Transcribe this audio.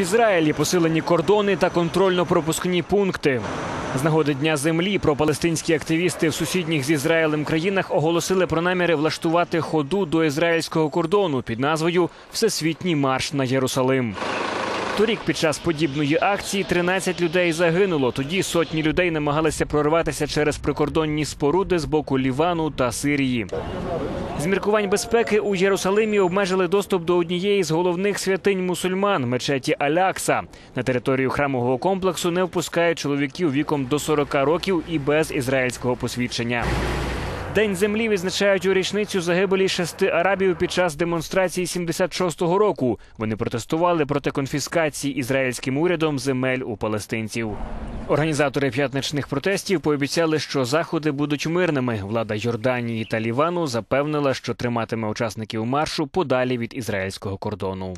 Ізраїлі посилені кордони та контрольно-пропускні пункти. З нагоди Дня землі пропалестинські активісти в сусідніх з Ізраїлем країнах оголосили про наміри влаштувати ходу до ізраїльського кордону під назвою Всесвітній марш на Єрусалим. Торік під час подібної акції 13 людей загинуло. Тоді сотні людей намагалися прорватися через прикордонні споруди з боку Лівану та Сирії. З міркувань безпеки у Єрусалимі обмежили доступ до однієї з головних святинь мусульман мечеті Алякса. На територію храмового комплексу не впускають чоловіків віком до 40 років і без ізраїльського посвідчення. День землі відзначають у річницю загибелі шести арабів під час демонстрації 76-го року. Вони протестували проти конфіскації ізраїльським урядом земель у палестинців. Організатори п'ятничних протестів пообіцяли, що заходи будуть мирними. Влада Йорданії та Лівану запевнила, що триматиме учасників маршу подалі від ізраїльського кордону.